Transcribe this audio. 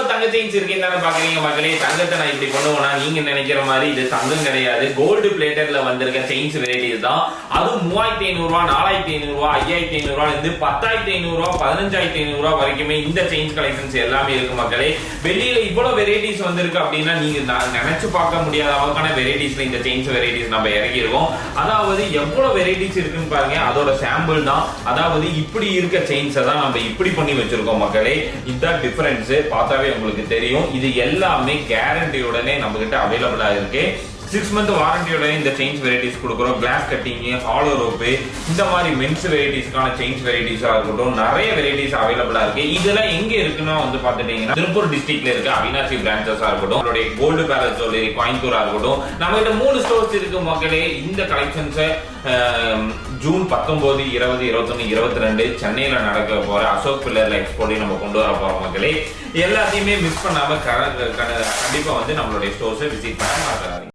எவ்வளவு தங்க செயின்ஸ் தானே பாக்குறீங்க மக்களே. தங்கத்தை நான் இப்படி பண்ணுவேன்னா நீங்க நினைக்கிற மாதிரி இது தங்கம் கிடையாது. கோல்டு பிளேட்டர்ல வந்திருக்க செயின்ஸ் வெரைட்டிஸ் தான் அது மூவாயிரத்தி ஐநூறு ரூபா நாலாயிரத்தி ஐநூறு ரூபா ஐயாயிரத்தி ஐநூறு ரூபா இருந்து பத்தாயிரத்தி ஐநூறு ரூபா பதினஞ்சாயிரத்தி ஐநூறு ரூபா வரைக்குமே இந்த செயின்ஸ் கலெக்ஷன்ஸ் எல்லாமே இருக்கு மக்களே. வெளியில இவ்வளவு வெரைட்டிஸ் வந்திருக்கு அப்படின்னா நீங்க நான் நினைச்சு பார்க்க முடியாத அளவுக்கான வெரைட்டிஸ்ல இந்த செயின்ஸ் வெரைட்டிஸ் நம்ம இறங்கி இருக்கோம் அதாவது எவ்வளவு வெரைட்டிஸ் இருக்குன்னு பாருங்க அதோட சாம்பிள் தான். அதாவது இப்படி இருக்க செயின்ஸை தான் நம்ம இப்படி பண்ணி வச்சிருக்கோம் மக்களே. இதுதான் டிஃபரன்ஸ் பார்த்தாவே உங்களுக்கு தெரியும். இது எல்லாமே கேரண்டியுடனே நம்ம கிட்ட அவைலபிளா இருக்கு. சிக்ஸ் மந்த் வாரண்டியோட இந்த செயின்ஸ் வெரைட்டிஸ் கொடுக்குறோம். கிளாஸ் கட்டிங் ஹாலோ ரோப்பு இந்த மாதிரி மென்ஸ் வெரைட்டிஸ்க்கான செயின்ஸ் வெரைட்டிஸாக இருக்கட்டும் நிறைய வெரைட்டிஸ் அவைலபிளாக இருக்கு. இதெல்லாம் எங்க இருக்குன்னா வந்து பார்த்துட்டீங்கன்னா திருப்பூர் டிஸ்ட்ரிக்ட்ல இருக்க அவினாசி பிரான்ச்சஸா இருக்கட்டும் நம்மளுடைய கோல்டு பேலஸ் ஜுவல்லரி கோயம்புத்தூராக இருக்கட்டும் நம்ம கிட்ட மூணு ஸ்டோர்ஸ் இருக்கு மக்களே. இந்த கலெக்ஷன்ஸை ஜூன் பத்தொன்பது இருபது இருபத்தொன்னு இருபத்தி ரெண்டு சென்னையில் நடக்க போற அசோக் பில்லர்ல எக்ஸ்போர்ட்டையும் நம்ம கொண்டு வர போறோம் மக்களே. எல்லாத்தையுமே மிஸ் பண்ணாம க- கண்டிப்பா வந்து நம்மளுடைய ஸ்டோர்ஸை விசிட் பண்ண மாட்டாங்க